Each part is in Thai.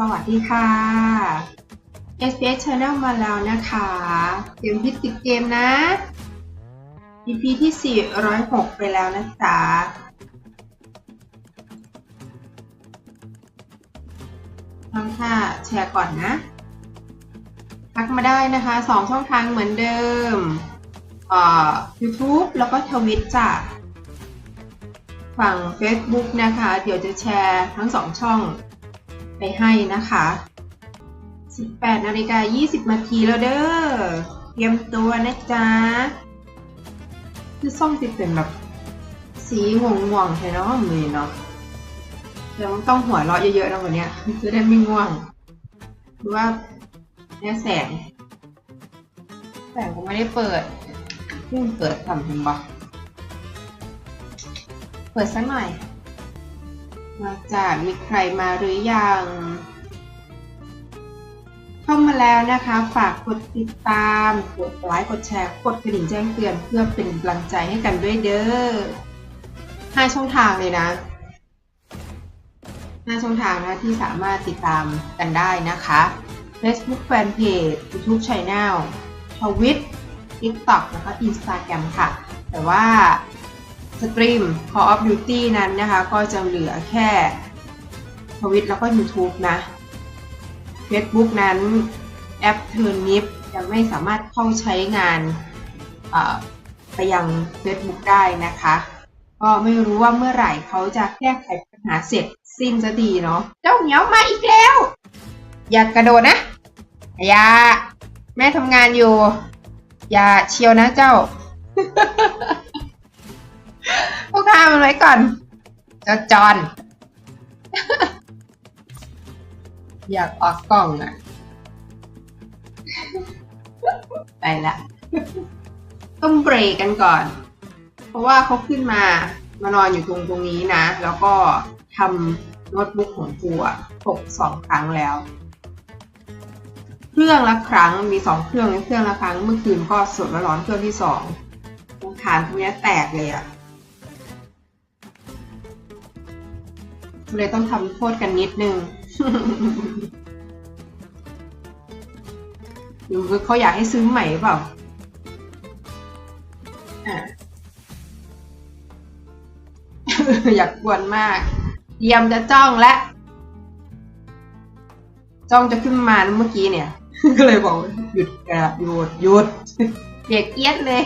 สวัสดีค่ะ SBS Channel มาแล้วนะคะเกมพิษติดเกมนะ EP ที่ 406 ไปแล้วนะจ๊ะทำค่ะแชร์ก่อนนะ ทักมาได้นะคะสองช่องทางเหมือนเดิมอ่อ YouTube แล้วก็ทวิตจ้ะฝั่ง Facebook นะคะ เดี๋ยวจะแชร์ทั้งสองช่อง ไปให้นะคะ 18นาฬิกา20นาทีแล้วเด้อเตรียมตัวนะจ๊ะคือส้มติดเป็นแบบสีง่วงๆใช่เนาะมือเนาะเดี๋ยวต้องหัวเราะเยอะๆนะวันเนี้ยจะได้ไม่ง่วงหรือว่าแน่แสง แสงก็ไม่ได้เปิดเพิ่งเปิดทำเห็นปะเปิดสักหน่อย มาจากมีใครมาหรือยัง เข้ามาแล้วนะคะ ฝากกดติดตาม กดไลค์กดแชร์กดกระดิ่งแจ้งเตือนเพื่อเป็นกำลังใจให้กันด้วยเด้อห้าช่องทางเลยนะห้าช่องทางนะที่สามารถติดตามกันได้นะคะ Facebook Fanpage YouTube Channel ทวิต TikTok แล้วก็ Instagram ค่ะ แต่ว่า สตรีม Call of Duty นั้นนะคะ ก็จะเหลือแค่ทวิตแล้วก็ YouTube นะ Facebook นั้นแอป Turnip ยังไม่สามารถเข้าใช้งานไปยัง Facebook ได้นะคะ ก็ไม่รู้ว่าเมื่อไหร่เขาจะแก้ไขปัญหาเสร็จสิ้นจะดีเนาะเจ้าเหมียวมาอีกแล้ว อย่ากระโดดนะ อย่า แม่ทำงานอยู่ อย่าเชียวนะเจ้า พวกข้ามันไว้ก่อนจอจอน อยากออกกล้องอะไปละ ต้องเบรกกันก่อน เพราะว่าเขาขึ้นมามานอนอยู่ตรงตรงนี้นะ แล้วก็ทำโน้ตบุ๊กของกูอะตกสองครั้งแล้ว เครื่องละครั้งมีสองเครื่องเครื่องละครั้ง เมื่อคืนก็สดร้อนเครื่องที่สองฐานตรงเนี้แตกเลยอะ เลยต้องทำโทษกันนิดนึงหรือเขาอยากให้ซื้อใหม่เปล่าอยากกวนมากเตรียมจะจ้องและ จ้องจะขึ้นมาเมื่อกี้เนี่ย ก็เลยบอกหยุดกระหยุดหยุดเด็กเอียดเลย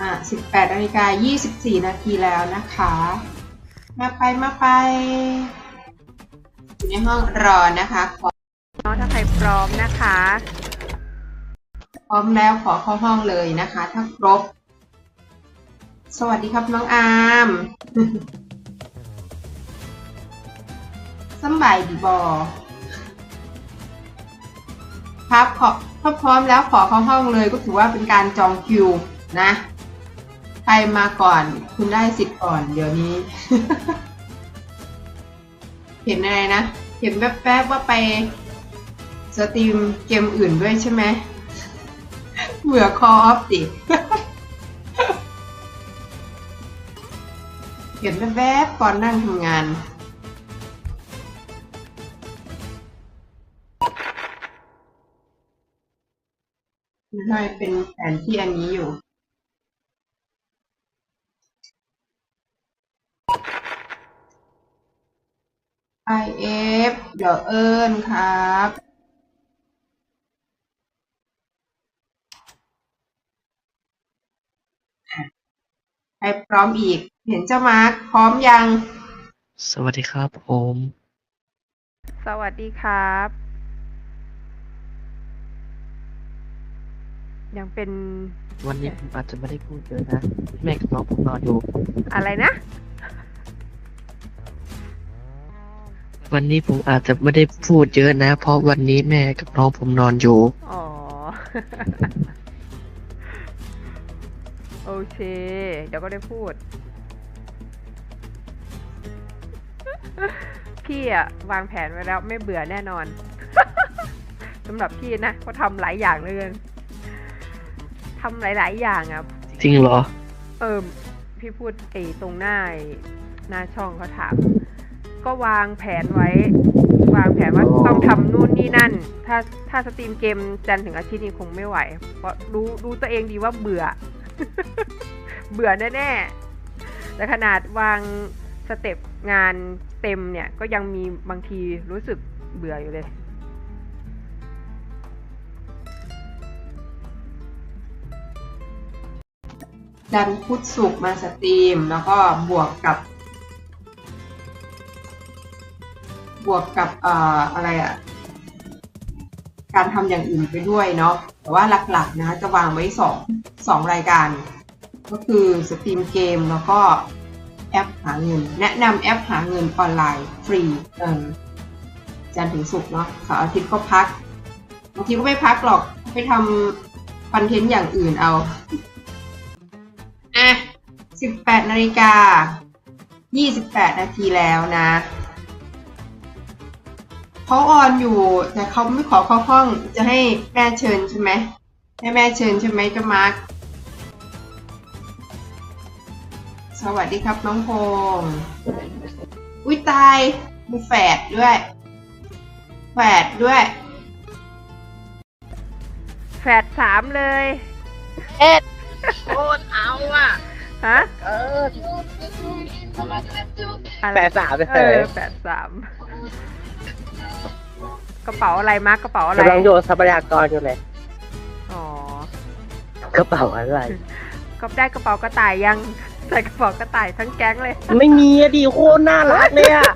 อะ 18นาฬิกา24 นาทีแล้วนะคะ มาไปมาไปอยู่ในห้องรอนะคะขอน้องถ้าใครพร้อมนะคะ พร้อมแล้วขอเข้าห้องเลยนะคะ ถ้าครบ สวัสดีครับน้องอาร์มสบายดีบอครับขอถ้าพร้อมแล้วขอเข้าห้องเลยก็ถือว่าเป็นการจองคิวนะ รมาก่อน คุณได้สิทธิ์ก่อน เดี๋ยวนี้ เห็นอะไรนะ เห็นแป๊บๆว่าไปสตรีมเกมอื่นด้วยใช่ไหมเบื่อคอออฟดิเห็นแวบๆก่อนนั่งทำงานใช่เป็นแผนที่อันนี้อยู่ IF เดี๋ยวเอิญครับใครพร้อมอีก เห็นเจ้ามาร์คพร้อมยัง สวัสดีครับผม สวัสดีครับ ยังเป็นวันนี้ผมอาจจะไม่ได้พูดเยอะนะ แม่กับน้องผมนอนอยู่ อะไรนะ วันนี้ผมอาจจะไม่ได้พูดเยอะนะ เพราะวันนี้แม่กับน้องผมนอนอยู่ อ๋อ โอเค เดี๋ยวก็ได้พูด พี่อะวางแผนไว้แล้วไม่เบื่อแน่นอนสำหรับพี่นะเขาทำหลายอย่างเลยทำหลาย ๆ อย่างอะ จริงเหรอ เออพี่พูดไอ้ตรงหน้าไอ้หน้าช่องเขาถาม ก็วางแผนไว้ วางแผนว่าต้องทำนู่นนี่นั่น ถ้าถ้าสตรีมเกมจันทร์ถึงอาทิตย์นี้คงไม่ไหว เพราะรู้รู้ตัวเองดีว่าเบื่อ เบื่อแน่ๆแต่ขนาดวางสเต็ปงานเต็มเนี่ย ก็ยังมีบางทีรู้สึกเบื่ออยู่เลยดันพุธสุกร์มาสตรีม แล้วก็บวกกับ วกกับอ่ออะไรอะการทำอย่างอื่นไปด้วยเนาะแต่ว่าหลักๆนะจะวางไว้สองสองรายการ ก็คือสตรีมเกมแล้วก็แอปหาเงิน แนะนำแอปหาเงินออนไลน์ฟรีเออจันถึงศุกเนาะเสาร์อาทิตย์ก็พักบางทีก็ไม่พักหรอกไปทำคอนเทนต์อย่างอื่นเอาอะ18นาฬิกา28 นาทีแล้วนะ เขาออนอยู่ แต่เขาไม่ขอเข้าห้องจะให้แม่เชิญใช่ไหมให้แม่เชิญใช่ไหมเจ้ามาร์คสวัสดีครับน้องพงษ์อุ้ยตายมีแฝดด้วย แฝดด้วย แฝดสามเลยเอ็ดโคตรเอาอะ ฮะ เอออะไรแปดสามไปเอเลอยแปดสาม กระเป๋าอะไรมาร์กกระเป๋าอะไรกำลังโยนทรัพยากรอยู่เลยอ๋อกระเป๋าอะไร ก็ได้กระเป๋ากระต่ายยังใส่กระเป๋ากระต่ายทั้งแก๊งเลย ไม่มีอะดิโคตรน่ารักเลยอะ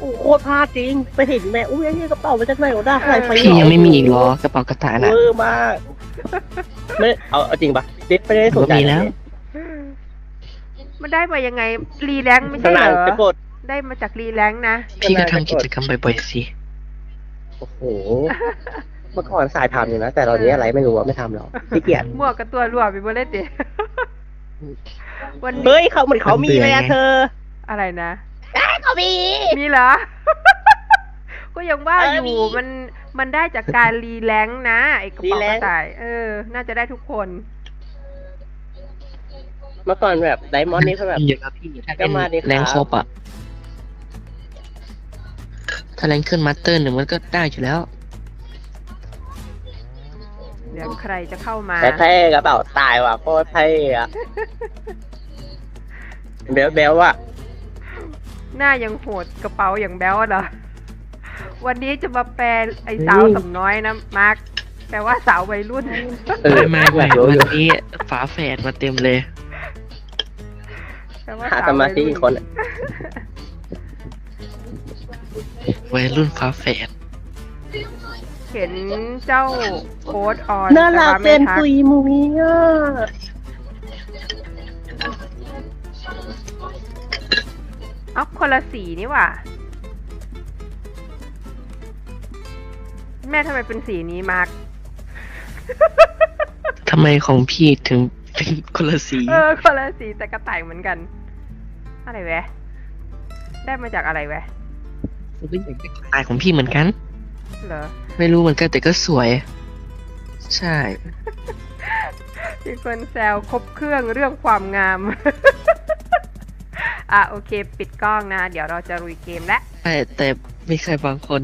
โอ้โคตรพลาดจริง ไปเห็นแม่อุ้ยไอ้นี่กระเป๋ามาจากไหนวะได้อะไรไปพี่ยังไม่มีอีกเหรอกระเป๋ากระต่ายน่ะเวอร์มากไม่เอาเอาจริงปะดิสไม่ได้สนใจก็มีแล้ว มันได้มายังไงรีแลงค์ไม่ขใช่เหรนาดอจะกด ได้มาจากรีแลงค์นะ พี่ก็ทำกิจกรรมบ่อยๆสิ โอ้โห เมื่อก่อนสายทำอยู่นะ แต่ตอนนี้อะไรไม่รู้ว่าไม่ทำหรอกขี้เกียจมั่วกับตัวรั่วไปหมดเลยติวันนี้เฮ้ยเขาเหมือนเขามีเลยอะเธอ อะไรนะเขามี มีเหรอ ก็ยังว่าเอออมียู่มันมันได้จากการรีแลงค์นะไอ้กระเป๋ารีแลกงค์ระต่าย เออ น่าจะได้ทุกคน เมื่อก่อนแบบไดมอนด์นี่คือแบบเยอะครับพี่ถ้าก็เป็นมาดิครับแรงครบอะ ถ้าแรงขึ้นมาสเตอร์หนึ่งมันก็ได้อยู่แล้ว เดี๋ยวใครจะเข้ามา แต่เท่กระเป๋าตายว่ะโคตรเท่อะเบลเบลอะหน้ายังโหดกระเป๋าอย่างแบ๊วเหรอ วันนี้จะมาแปลไอ้สาวสำน้อยนะมาร์คแปลว่าสาววัยรุ่น เออไม่ไม่ไม่วันนี้ฝาแฝดมาเต็มเลย แปลว่าหาสาวสมาวัยธิรุ่อีกคนอะ วัยรุ่นฝาแฝดเห็นเจ้าโค้ดออนน่ารักแต่ว่เป็นไม่ทักปุยมุยอะเอ้าคนละสีนี่หว่า แม่ทำไมเป็นสีนี้มาร์คทำไมของพี่ถึงเป็นคนละสี เออ คนละสีแต่กระต่ายเหมือนกัน อะไรแวะ ได้มาจากอะไรแวะ ตายของพี่เหมือนกัน เหรอไม่รู้เหมือนกันแต่ก็สวย ใช่ มีคนแซวครบเครื่องเรื่องความงาม อะโอเค ปิดกล้องนะ เดี๋ยวเราจะลุยเกมแล้วแต่แต่มีใครบางคน